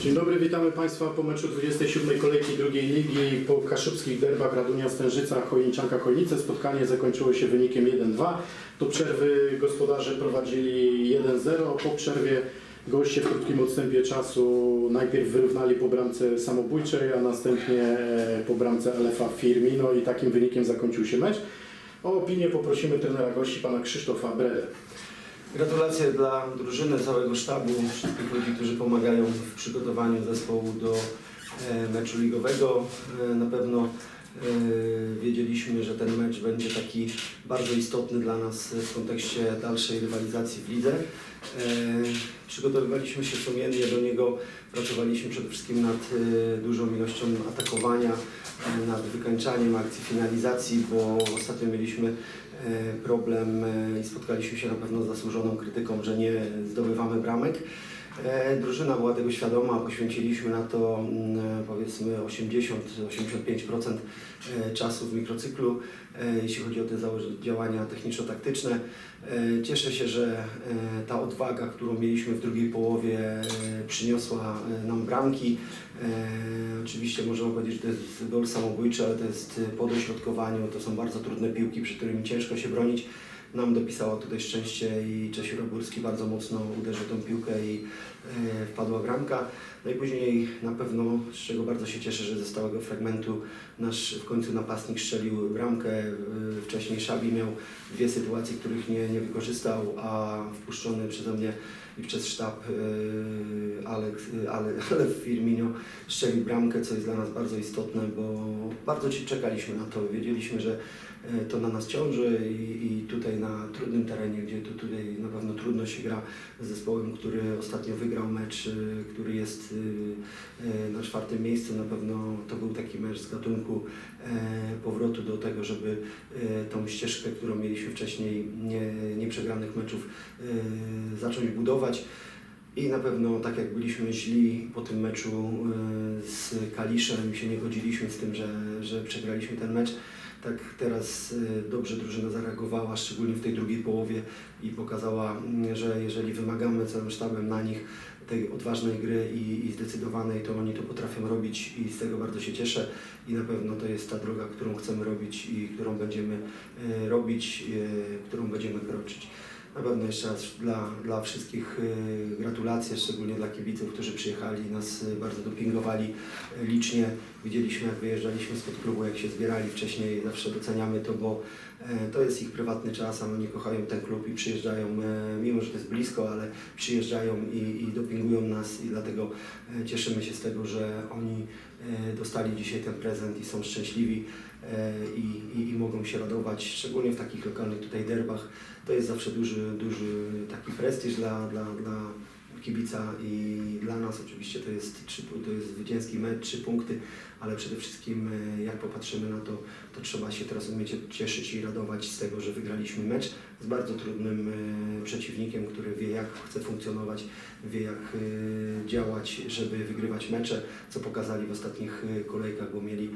Dzień dobry, witamy Państwa po meczu 27 kolejki drugiej ligi po kaszubskich derbach Radunia Stężyca, Chojniczanka Chojnice. Spotkanie zakończyło się wynikiem 1-2. Do przerwy gospodarze prowadzili 1-0. Po przerwie goście w krótkim odstępie czasu najpierw wyrównali po bramce samobójczej, a następnie e, po bramce LFA Firmino i takim wynikiem zakończył się mecz. O opinię poprosimy trenera gości, pana Krzysztofa Bredę. Gratulacje dla drużyny, całego sztabu, wszystkich ludzi, którzy pomagają w przygotowaniu zespołu do e, meczu ligowego. E, Na pewno wiedzieliśmy, że ten mecz będzie taki bardzo istotny dla nas w kontekście dalszej rywalizacji w lidze. E, Przygotowywaliśmy się sumiennie do niego, pracowaliśmy przede wszystkim nad e, dużą ilością atakowania, nad wykańczaniem akcji finalizacji, bo ostatnio mieliśmy problem i spotkaliśmy się na pewno z zasłużoną krytyką, że nie zdobywamy bramek. E, Drużyna była tego świadoma, poświęciliśmy na to mm, powiedzmy 80-85% e, czasu w mikrocyklu, e, jeśli chodzi o te działania techniczno-taktyczne. E, Cieszę się, że e, ta odwaga, którą mieliśmy w drugiej połowie e, przyniosła e, nam bramki. E, Oczywiście możemy powiedzieć, że to jest gol samobójczy, ale to jest e, po dośrodkowaniu, to są bardzo trudne piłki, przy którymi ciężko się bronić. Nam dopisało tutaj szczęście i Czesiu Robórski bardzo mocno uderzył tą piłkę i e, wpadła bramka. No i później na pewno, z czego bardzo się cieszę, że ze stałego fragmentu nasz w końcu napastnik strzelił bramkę. E, Wcześniej Szabi miał dwie sytuacje, których nie, nie wykorzystał, a wpuszczony przeze mnie i przez sztab e, Alex, ale, ale Firmino strzelił bramkę, co jest dla nas bardzo istotne, bo bardzo czekaliśmy na to. Wiedzieliśmy, że e, to na nas ciąży i, i tutaj na trudnym terenie, gdzie tu, tutaj na pewno trudno się gra z zespołem, który ostatnio wygrał mecz, e, który jest e, e, na czwartym miejscu, na pewno to był taki mecz z gatunku e, powrotu do tego, żeby e, tą ścieżkę, którą mieliśmy wcześniej, nie, nieprzegranych meczów, e, zacząć budować. I na pewno tak jak byliśmy źli po tym meczu e, z Kaliszem, się nie godziliśmy z tym, że, że przegraliśmy ten mecz, tak teraz e, dobrze drużyna zareagowała, szczególnie w tej drugiej połowie i pokazała, że jeżeli wymagamy całym sztabem na nich tej odważnej gry i, i zdecydowanej, to oni to potrafią robić i z tego bardzo się cieszę i na pewno to jest ta droga, którą chcemy robić i którą będziemy e, robić, którą będziemy kroczyć. Na pewno jeszcze raz dla, dla wszystkich y, gratulacje, szczególnie dla kibiców, którzy przyjechali nas y, bardzo dopingowali y, licznie. Widzieliśmy, jak wyjeżdżaliśmy spod klubu, jak się zbierali wcześniej. Zawsze doceniamy to, bo to jest ich prywatny czas, a oni kochają ten klub i przyjeżdżają, e, mimo że to jest blisko, ale przyjeżdżają i, i dopingują nas i dlatego e, cieszymy się z tego, że oni e, dostali dzisiaj ten prezent i są szczęśliwi e, i, i, i mogą się radować, szczególnie w takich lokalnych tutaj derbach. To jest zawsze duży, duży taki prestiż dla, dla, dla kibica i dla nas oczywiście to jest, to jest zwycięski mecz, trzy punkty, ale przede wszystkim e, jak popatrzymy na to, to trzeba się teraz umieć cieszyć i radować z tego, że wygraliśmy mecz z bardzo trudnym e, przeciwnikiem, który wie jak chce funkcjonować, wie jak e, działać, żeby wygrywać mecze, co pokazali w ostatnich kolejkach, bo mieli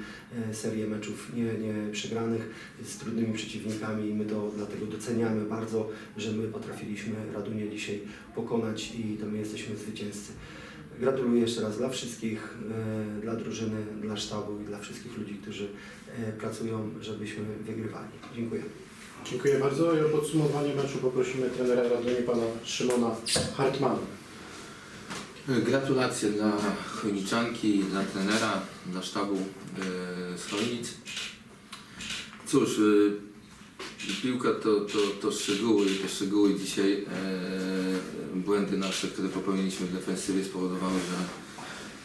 serię meczów nie, nie przegranych z trudnymi przeciwnikami i my to dlatego doceniamy bardzo, że my potrafiliśmy Radunię dzisiaj pokonać i to my jesteśmy zwycięzcy. Gratuluję jeszcze raz dla wszystkich, e, dla drużyny, dla sztabu i dla wszystkich ludzi, którzy e, pracują, żebyśmy wygrywali. Dziękuję. Dziękuję bardzo i o podsumowanie meczu poprosimy trenera Raduni, pana Szymona Hartmana. Gratulacje dla Chojniczanki, dla trenera, dla sztabu e, z Chojnic. Cóż, e, piłka to, to, to szczegóły te szczegóły dzisiaj, e, błędy nasze, które popełniliśmy w defensywie spowodowały,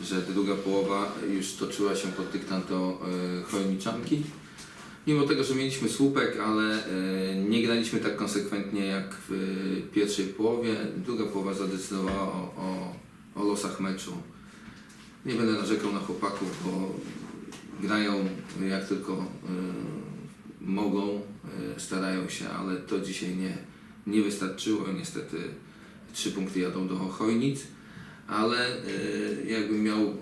że, że druga połowa już toczyła się pod dyktando e, Chojniczanki. Mimo tego, że mieliśmy słupek, ale e, nie graliśmy tak konsekwentnie jak w e, pierwszej połowie, druga połowa zadecydowała o, o, o losach meczu. Nie będę narzekał na chłopaków, bo grają jak tylko e, mogą, e, starają się, ale to dzisiaj nie, nie wystarczyło. Niestety trzy punkty jadą do Chojnic, ale e, jakbym miał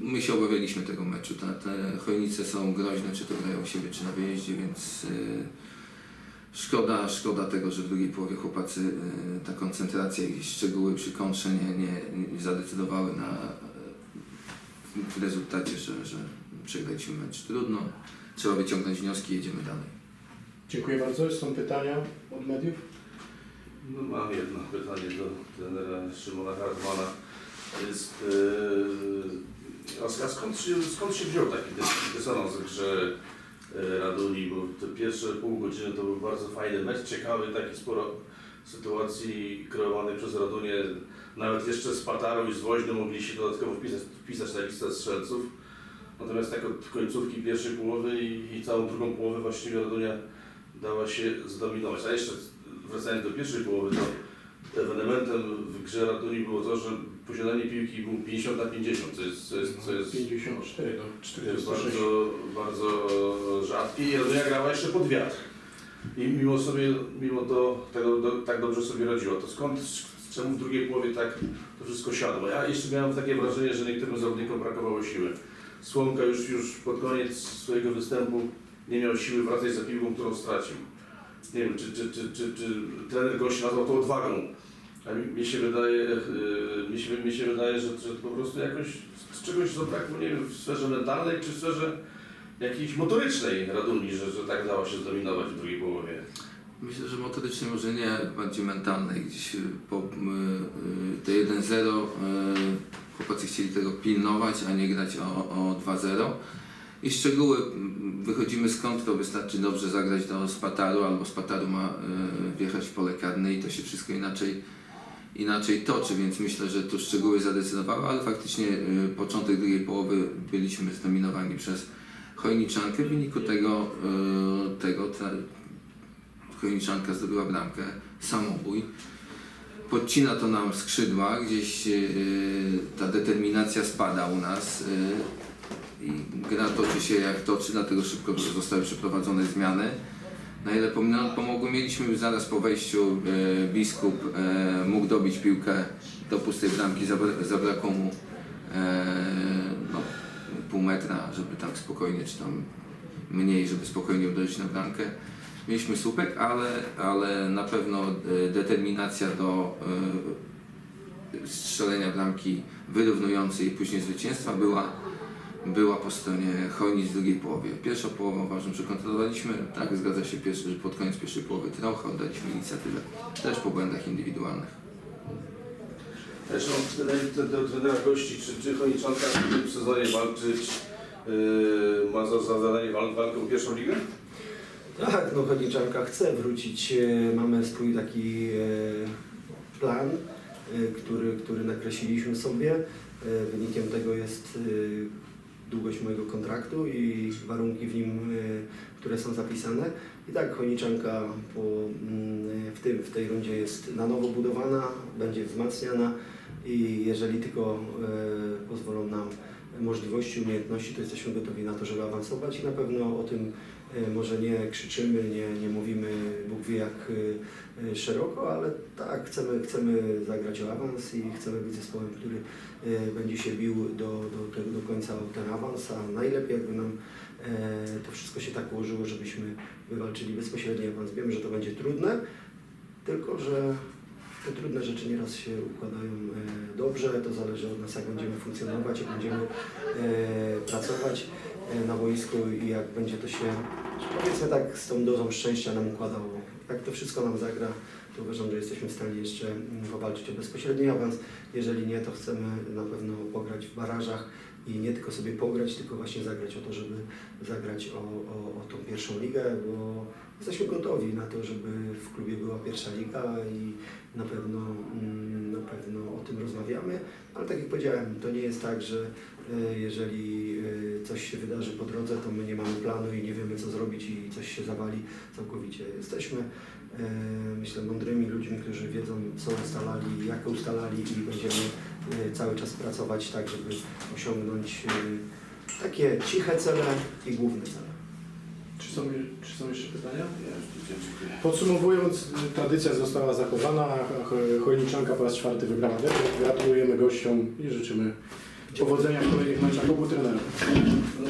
my się obawialiśmy tego meczu. Te, te chojnice są groźne, czy to grają u siebie, czy na wyjeździe, więc y, Szkoda, szkoda tego, że w drugiej połowie chłopacy e, ta koncentracja i szczegóły przy kontrze nie, nie, nie zadecydowały na, e, w rezultacie, że, że przegraliśmy mecz. Trudno, trzeba wyciągnąć wnioski i jedziemy dalej. Dziękuję bardzo. Są pytania od mediów? No, mam jedno pytanie do trenera Szymona Hartmana. Jest, yy, a, skąd, się, skąd się wziął taki dys- dysonans grze yy, Raduni? Bo te pierwsze pół godziny to był bardzo fajny mecz, ciekawy, taki sporo sytuacji kreowanych przez Radunię. Nawet jeszcze z Patarą i z Woźny mogli się dodatkowo wpisać, wpisać na listę strzelców. Natomiast tak od końcówki pierwszej połowy i, i całą drugą połowę właściwie Radunia dała się zdominować. A jeszcze wracając do pierwszej połowy, to ewenementem w grze Raduni było to, że posiadanie piłki było 50 na 50, co jest, co jest, co jest, 54 do to jest 46. bardzo, bardzo rzadkie i Radunia grała jeszcze pod wiatr. I mimo sobie, mimo to tego do, tak dobrze sobie radziła. To skąd, czemu w drugiej połowie tak to wszystko siadło? Ja jeszcze miałem takie wrażenie, że niektórym zawodnikom brakowało siły. Słomka już, już pod koniec swojego występu nie miał siły wracać za piłką, którą stracił. Nie wiem, czy, czy, czy, czy, czy trener gości nazwał to odwagą. A mi, mi się wydaje, yy, mi się, mi się wydaje że, że po prostu jakoś z czegoś zabrakło, nie wiem, w sferze mentalnej czy w sferze jakiejś motorycznej Raduni, że, że tak dała się zdominować w drugiej połowie. Myślę, że motorycznie może nie, bardziej mentalnej. Gdzieś y, po y, y, te 1-0 y, chłopacy chcieli tego pilnować, a nie grać o, o 2-0. I szczegóły, mm, wychodzimy skąd, to wystarczy dobrze zagrać do Spataru, albo Spataru ma wjechać w pole karne i to się wszystko inaczej, inaczej toczy, więc myślę, że tu szczegóły zadecydowały, ale faktycznie początek drugiej połowy byliśmy zdominowani przez Chojniczankę. W wyniku tego, tego Chojniczanka zdobyła bramkę, samobój. Podcina to nam skrzydła, gdzieś yy, ta determinacja spada u nas yy, i gra toczy się jak toczy, dlatego szybko zostały przeprowadzone zmiany. Na ile pom- pomogły, mieliśmy zaraz po wejściu yy, biskup yy, mógł dobić piłkę do pustej bramki, zabra- zabrakło mu no, pół metra, żeby tak spokojnie, czy tam mniej, żeby spokojnie uderzyć na bramkę. Mieliśmy słupek, ale, ale na pewno e, determinacja do e, strzelenia bramki wyrównującej i później zwycięstwa była, była po stronie Chojnic w drugiej połowie. Pierwsza połowa uważam, że kontrolowaliśmy. Tak, zgadza się, pierwszy, że pod koniec pierwszej połowy trochę oddaliśmy inicjatywę. Też po błędach indywidualnych. Zresztą do, trenera gości, czy, czy Chojniczanka w tym sezonie walczyć yy, ma za, za zadanie wal, walkę o pierwszą ligę? Tak, no Chodniczanka chce wrócić. e, Mamy swój taki e, plan, e, który, który nakreśliliśmy sobie. Wynikiem tego jest długość mojego kontraktu i warunki w nim, które są zapisane. I tak Chojniczanka po, mm, w, tym, w tej rundzie jest na nowo budowana, będzie wzmacniana i jeżeli tylko pozwolą nam możliwości, umiejętności, to jesteśmy gotowi na to, żeby awansować i na pewno o tym E, Może nie krzyczymy, nie, nie mówimy Bóg wie jak e, e, szeroko, ale tak, chcemy, chcemy zagrać o awans i chcemy być zespołem, który będzie się bił do, do, do końca o ten awans, a najlepiej jakby nam to wszystko się tak ułożyło, żebyśmy wywalczyli bezpośredni awans. Wiem, że to będzie trudne, tylko że te trudne rzeczy nieraz się układają e, dobrze, to zależy od nas, jak będziemy funkcjonować, jak będziemy e, pracować e, na boisku i jak będzie to się, powiedzmy tak, z tą dozą szczęścia nam układało. Jak to wszystko nam zagra, to uważam, że jesteśmy w stanie jeszcze mm, powalczyć o bezpośredni awans. Jeżeli nie, to chcemy na pewno pograć w barażach i nie tylko sobie pograć, tylko właśnie zagrać o to, żeby zagrać o, o, o tą pierwszą ligę, bo jesteśmy gotowi na to, żeby w klubie była pierwsza liga i na pewno, mm, na pewno rozmawiamy, ale tak jak powiedziałem, to nie jest tak, że e, jeżeli e, coś się wydarzy po drodze, to my nie mamy planu i nie wiemy co zrobić i coś się zawali całkowicie. Jesteśmy, e, myślę, mądrymi ludźmi, którzy wiedzą co ustalali, jak ustalali i będziemy cały czas pracować tak, żeby osiągnąć takie ciche cele i główne cele. Są, czy są jeszcze pytania? Podsumowując, tradycja została zachowana, Chojniczanka po raz czwarty wygrała derby. Gratulujemy gościom i życzymy powodzenia w kolejnych meczach obu trenerów. No,